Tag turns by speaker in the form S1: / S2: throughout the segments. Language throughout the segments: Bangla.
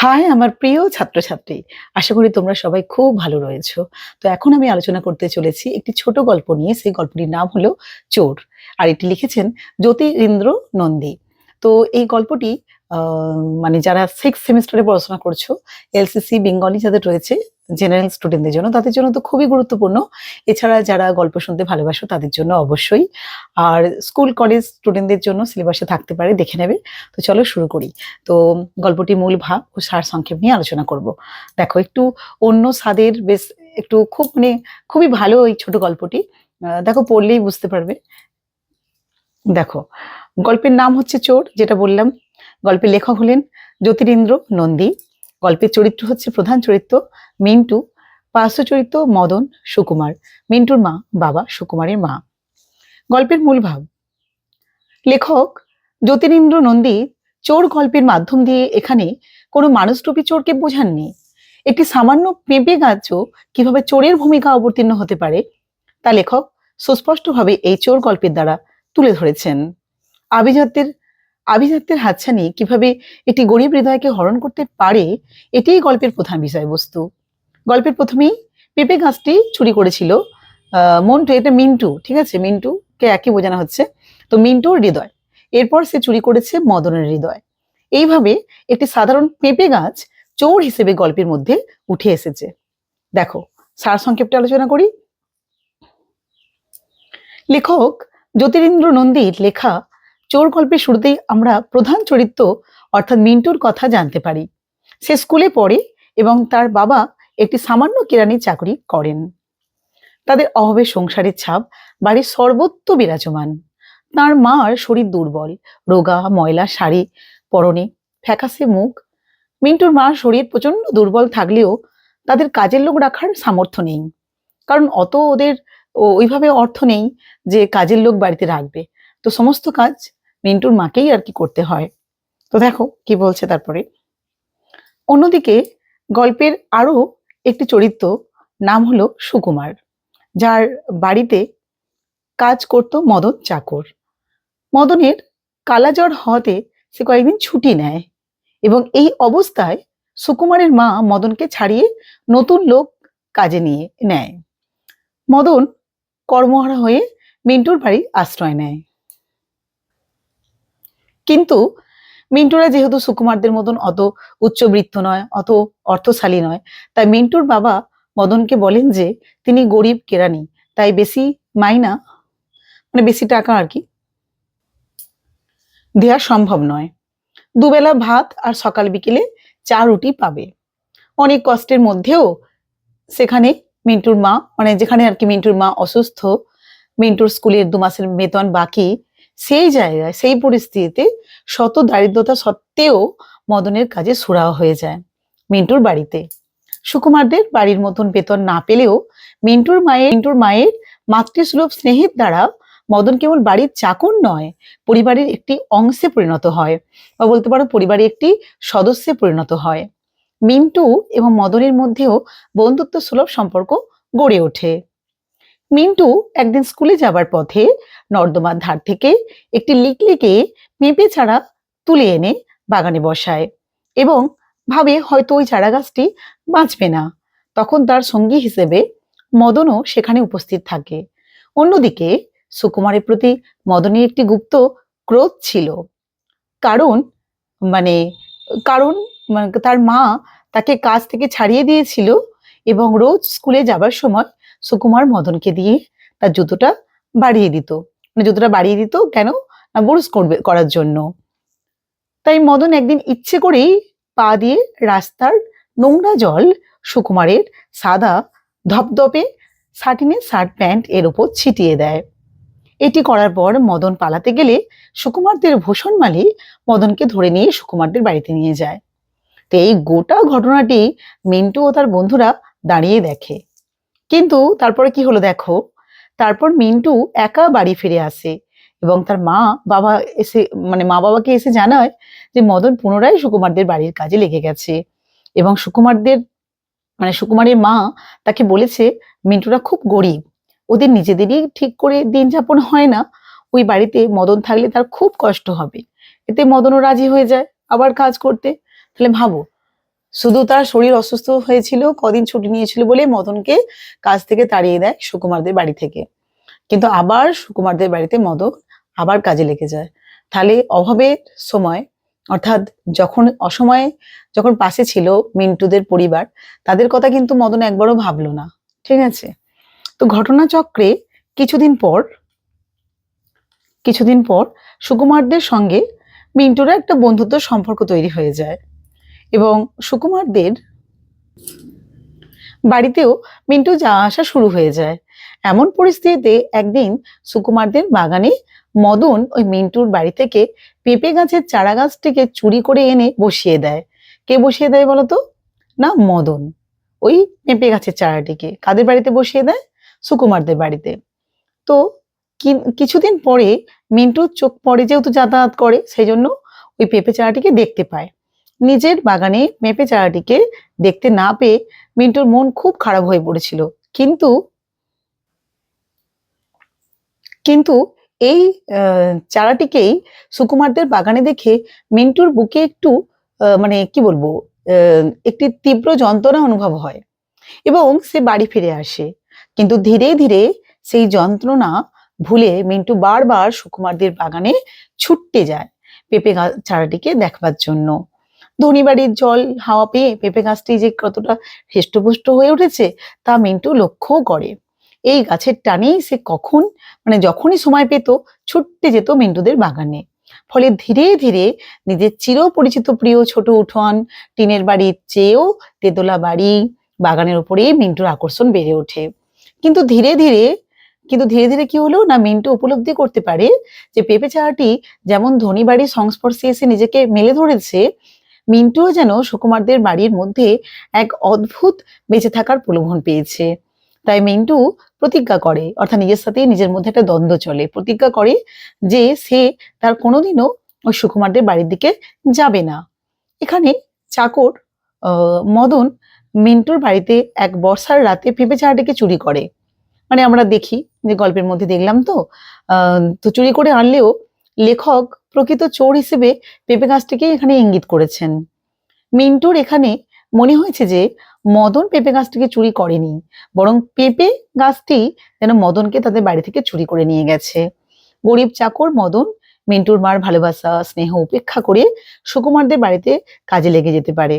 S1: হাই আমার প্রিয় ছাত্রছাত্রী, আশা করি তোমরা সবাই খুব ভালো রয়েছো। তো এখন আমি আলোচনা করতে চলেছি একটি ছোট গল্প নিয়ে, সেই গল্পটির নাম হলো চোর, আর এটি লিখেছেন জ্যোতিরিন্দ্র নন্দী। তো এই গল্পটি মানে যারা সিক্স সেমিস্টারে পড়াশোনা করছ এলসিসি বেঙ্গলি যাদের রয়েছে জেনারেল স্টুডেন্টদের জন্য, তাদের জন্য তো খুবই গুরুত্বপূর্ণ। এছাড়া যারা গল্প শুনতে ভালোবাসো, তাদের জন্য অবশ্যই। আর স্কুল কলেজ স্টুডেন্টদের জন্য সিলেবাসে থাকতে পারে, দেখে নেবে। তো চলো শুরু করি। তো গল্পটি মূল ভাব ও সার সংক্ষেপ নিয়ে আলোচনা করব। দেখো, একটু অন্য স্বাদের বেশ একটু খুব মানে খুবই ভালো এই ছোট গল্পটি। দেখো, পড়লেই বুঝতে পারবে। দেখো, গল্পের নাম হচ্ছে চোর, যেটা বললাম। গল্পের লেখক হলেন জ্যোতিরিন্দ্র নন্দী। গল্পের চরিত্র হচ্ছে প্রধান চরিত্র মিন্টু, পার্শ্ব চরিত্র মদন সুকুমার। মিন্টুর মা বাবা সুকুমারের মা। গল্পের মূল ভাব লেখক জ্যোতিরিন্দ্র নন্দী চোর গল্পের মাধ্যম দিয়ে এখানে কোনো মানুষরূপী চোরকে বোঝাননি। একটি সামান্য পেঁপে গাছও কীভাবে চোরের ভূমিকা অবতীর্ণ হতে পারে তা লেখক সুস্পষ্টভাবে এই চোর গল্পের দ্বারা তুলে ধরেছেন। আভিজাত্যের আভিজাত্যের হাতছানি কীভাবে একটি গরিব হৃদয়কে হরণ করতে পারে, এটিই গল্পের প্রধান বিষয়বস্তু। গল্পের প্রথমেই পেঁপে গাছটি চুরি করেছিল মন্টু, এটা মিন্টু, ঠিক আছে? মিন্টুকে একই বোঝানো হচ্ছে। তো মিন্টুর হৃদয়, এরপর সে চুরি করেছে মদনের হৃদয়। এইভাবে একটি সাধারণ পেঁপে গাছ চোর হিসেবে গল্পের মধ্যে উঠে এসেছে। দেখো, সার সংক্ষেপটা আলোচনা করি। লেখক জ্যোতিরিন্দ্র নন্দীর লেখা চোর গল্পের শুরুতেই আমরা প্রধান চরিত্র, অর্থাৎ মিন্টুর কথা জানতে পারি। সে স্কুলে পড়ে এবং তার বাবা একটি সামান্য কেরানির চাকরি করেন। তাদের অভাবে সংসারের ছাপ বাড়ির সর্বত্র বিরাজমান। তার মার শরীর দুর্বল, রোগা, ময়লা, শাড়ি পরনে ফ্যাকাসে মুখ। মিন্টুর মার শরীর প্রচণ্ড দুর্বল থাকলেও তাদের কাজের লোক রাখার সামর্থ্য নেই। কারণ অত ওদের ওইভাবে অর্থ নেই যে কাজের লোক বাড়িতে রাখবে। তো সমস্ত কাজ মিন্টুর মাকেই আর কি করতে হয়। তো দেখো কি বলছে তারপরে। অন্যদিকে গল্পের আরও একটি চরিত্র নাম হলো সুকুমার, যার বাড়িতে কাজ করত মদন চাকর। মদনের কালাজ্বর হওয়াতে সে কয়েকদিন ছুটি নেয় এবং এই অবস্থায় সুকুমারের মা মদনকে ছাড়িয়ে নতুন লোক কাজে নিয়ে নেয়। মদন কর্মহারা হয়ে মিন্টুর বাড়ি আশ্রয় নেয়। কিন্তু মিন্টুরা যেহেতু সুকুমারদের মতন অত উচ্চবৃত্ত নয়, অত অর্থশালী নয়, তাই মিন্টুর বাবা মদনকে বলেন যে তিনি গরিব কেরানি তাই বেশি মাইনা মানে বেশি টাকা আর কি দেওয়া সম্ভব নয়। দুবেলা ভাত আর সকাল বিকেলে চা রুটি পাবে। অনেক কষ্টের মধ্যেও সেখানে মিন্টুর মা মানে যেখানে আর কি মিন্টুর মা অসুস্থ, মিন্টুর স্কুলের দু মাসের বেতন বাকি সেই জায়গায়, সেই পরিস্থিতিতে শত দারিদ্রতা সত্ত্বেও মদনের কাজে সুরাহা হয়ে যায় মিন্টুর বাড়িতে। সুকুমারদের বাড়ির মতন বেতন না পেলেও মিন্টুর মায়ের মিন্টুর মায়ের মাতৃসুলভ স্নেহের দ্বারা মদন কেবল বাড়ির চাকর নয়, পরিবারের একটি অংশে পরিণত হয় বা বলতে পারো পরিবারের একটি সদস্যে পরিণত হয়। মিন্টু এবং মদনের মধ্যেও বন্ধুত্ব সুলভ সম্পর্ক গড়ে ওঠে। মিন্টু একদিন স্কুলে যাবার পথে নর্দমার ধার থেকে একটি লিকলিকে পেঁপে চারা তুলে এনে বাগানে বসায় এবং ভাবে হয়তো ওই চারা গাছটি বাঁচবে না। তখন তার সঙ্গী হিসেবে মদনও সেখানে উপস্থিত থাকে। অন্যদিকে সুকুমারের প্রতি মদনের একটি গুপ্ত ক্রোধ ছিল। কারণ মানে কারণ মানে তার মা তাকে কাজ থেকে ছাড়িয়ে দিয়েছিল এবং রোজ স্কুলে যাবার সময় সুকুমার মদনকে দিয়ে তার জুতোটা বাড়িয়ে দিত। মানে জুতোটা বাড়িয়ে দিত কেন? না বুরুস করবে, করার জন্য। তাই মদন একদিন ইচ্ছে করেই পা দিয়ে রাস্তার নোংরা জল সুকুমারের সাদা ধপধপে সাটিনের শার্ট প্যান্ট এর উপর ছিটিয়ে দেয়। এটি করার পর মদন পালাতে গেলে সুকুমারদের ভূষণ মালি মদনকে ধরে নিয়ে সুকুমারদের বাড়িতে নিয়ে যায়। তো এই গোটা ঘটনাটি মিন্টু ও তার বন্ধুরা দাঁড়িয়ে দেখে। কিন্তু তারপরে কি হলো দেখো? তারপর মিন্টু একা বাড়ি ফিরে আসে এবং তার মা বাবা এসে মানে মা বাবাকে এসে জানায় যে মদন পুনরায় সুকুমারদের বাড়ির কাজে লেগে গেছে এবং সুকুমারদের মানে সুকুমারের মা তাকে বলেছে, মিন্টুরা খুব গরিব। ওদের নিজেদেরই ঠিক করে দিন যাপন হয় না। ওই বাড়িতে মদন থাকলে তার খুব কষ্ট হবে। এতে মদনও রাজি হয়ে যায় আবার কাজ করতে। তাহলে ভাবো শুধু তার শরীর অসুস্থ হয়েছিল, কদিন ছুটি নিয়েছিল বলে মদনকে কাজ থেকে তাড়িয়ে দেয় সুকুমারদের বাড়ি থেকে। কিন্তু আবার সুকুমারদের বাড়িতে মদন আবার কাজে লেগে যায়। তাহলে অভাবের সময়, অর্থাৎ যখন অসময়ে যখন পাশে ছিল মিন্টুদের পরিবার, তাদের কথা কিন্তু মদন একবারও ভাবলো না, ঠিক আছে? তো ঘটনাচক্রে কিছুদিন পর কিছুদিন পর সুকুমারদের সঙ্গে মিন্টুরা একটা বন্ধুত্ব সম্পর্ক তৈরি হয়ে যায়। এবং সুকুমারদের বাড়িতেও মিন্টু যাওয়া আসা শুরু হয়ে যায়। এমন পরিস্থিতিতে একদিন সুকুমারদের বাগানে মদন ওই মিন্টুর বাড়ি থেকে পেঁপে গাছের চারা গাছটিকে চুরি করে এনে বসিয়ে দেয়। কে বসিয়ে দেয় বলতো? না, মদন। ওই পেঁপে গাছের চারাটিকে। কাদের বাড়িতে বসিয়ে দেয়? সুকুমারদের বাড়িতে। তো কিছুদিন পরে মিন্টুর চোখ পড়ে যেহেতু যাতায়াত করে, সেই জন্য ওই পেঁপে চারাটিকে দেখতে পায়। নিজের বাগানে মেপে চারাটিকে দেখতে না পেয়ে মিন্টুর মন খুব খারাপ হয়ে পড়েছিল। কিন্তু কিন্তু এই চারাটিকেই সুকুমারদের বাগানে দেখে মিন্টুর বুকে একটু মানে কি বলব একটি তীব্র যন্ত্রণা অনুভব হয় এবং সে বাড়ি ফিরে আসে। কিন্তু ধীরে ধীরে সেই যন্ত্রণা ভুলে মিন্টু বারবার সুকুমারদের বাগানে ছুটতে যায় পেঁপে চারাটিকে দেখবার জন্য। ধনী বাড়ির জল হাওয়া পেয়ে পেঁপে গাছটি যে কতটা হৃষ্টপুষ্ট হয়ে উঠেছে তা মিন্টু লক্ষ্যও করে। এই গাছের টানেই সে কখন মানে যখনই সময় পেত, ছুটতে যেত মিন্টুদের বাগানে। ফলে ধীরে ধীরে নিজের চির পরিচিত প্রিয় ছোট উঠোন, টিনের বাড়ির চেয়েও তেতলা বাড়ি, বাগানের উপরে মিন্টুর আকর্ষণ বেড়ে ওঠে। কিন্তু ধীরে ধীরে, কিন্তু ধীরে ধীরে কি হলো না মিন্টু উপলব্ধি করতে পারে যে পেঁপে চারাটি যেমন ধনী বাড়ির সংস্পর্শে এসে নিজেকে মেলে ধরেছে মিন্টুও যেন সুকুমারদের বাড়ির মধ্যে এক অদ্ভুত বেঁচে থাকার প্রলোভন পেয়েছে। তাই মিন্টু প্রতিজ্ঞা করে, অর্থাৎ নিজের সাথে নিজের মধ্যে একটা দ্বন্দ্ব চলে। প্রতিজ্ঞা করে যে সে তার কোনোদিনও ওই সুকুমারদের বাড়ির দিকে যাবে না। এখানে চাকর মদন মিন্টুর বাড়িতে এক বর্ষার রাতে পেঁপে চারাটিকে চুরি করে। মানে আমরা দেখি, যে গল্পের মধ্যে দেখলাম তো তো চুরি করে আনলেও লেখক প্রকৃত চোর হিসেবে পেঁপে গাছটিকে এখানে ইঙ্গিত করেছেন। মিন্টুর এখানে মনে হয়েছে যে মদন পেঁপে গাছটিকে চুরি করেনি, বরং পেঁপে গাছটি যেন মদনকে তাদের বাড়ি থেকে চুরি করে নিয়ে গেছে। গরিব চাকর মদন মিন্টুর মার ভালোবাসা, স্নেহ, উপেক্ষা করে সুকুমারদের বাড়িতে কাজে লেগে যেতে পারে।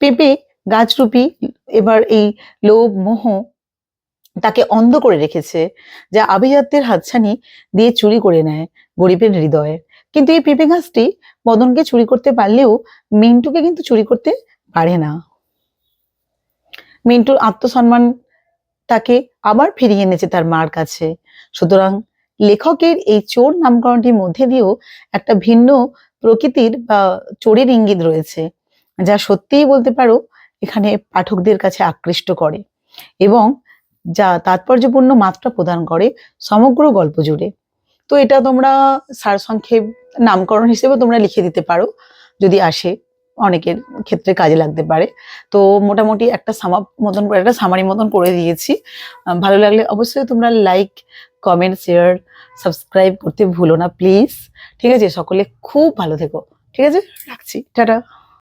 S1: পেঁপে গাছরূপী এবার এই লোভ, মোহ তাকে অন্ধ করে রেখেছে, যা আভিজাত্যের হাতছানি দিয়ে চুরি করে নেয় গরিবের হৃদয়ে। কিন্তু এই পেঁপে গাছটি মদনকে চুরি করতে পারলেও মিন্টুকে কিন্তু চুরি করতে পারে না। মিন্টুর আত্মসম্মান তাকে আবার ফিরিয়ে এনেছে তার মার কাছে। সুতরাং লেখকের এই চোর নামকরণটির মধ্যে দিয়েও একটা ভিন্ন প্রকৃতির বা চোরের ইঙ্গিত রয়েছে, যা সত্যিই বলতে পারো এখানে পাঠকদের কাছে আকৃষ্ট করে। এবং যা তাৎপর্যপূর্ণ মাত্রা প্রদান করে সমগ্র গল্প জুড়ে। তো এটা তোমরা সারসংক্ষেপ নামকরণ হিসেবে তোমরা লিখে দিতে পারো, যদি আসে অনেকের ক্ষেত্রে কাজে লাগতে পারে। তো মোটামুটি একটা সামাপ মতন করে, একটা সামারি মতন করে দিয়েছি। ভালো লাগলে অবশ্যই তোমরা লাইক কমেন্ট শেয়ার সাবস্ক্রাইব করতে ভুলো না প্লিজ ঠিক আছে, সকলে খুব ভালো থেকো। ঠিক আছে, রাখছি। টাটা।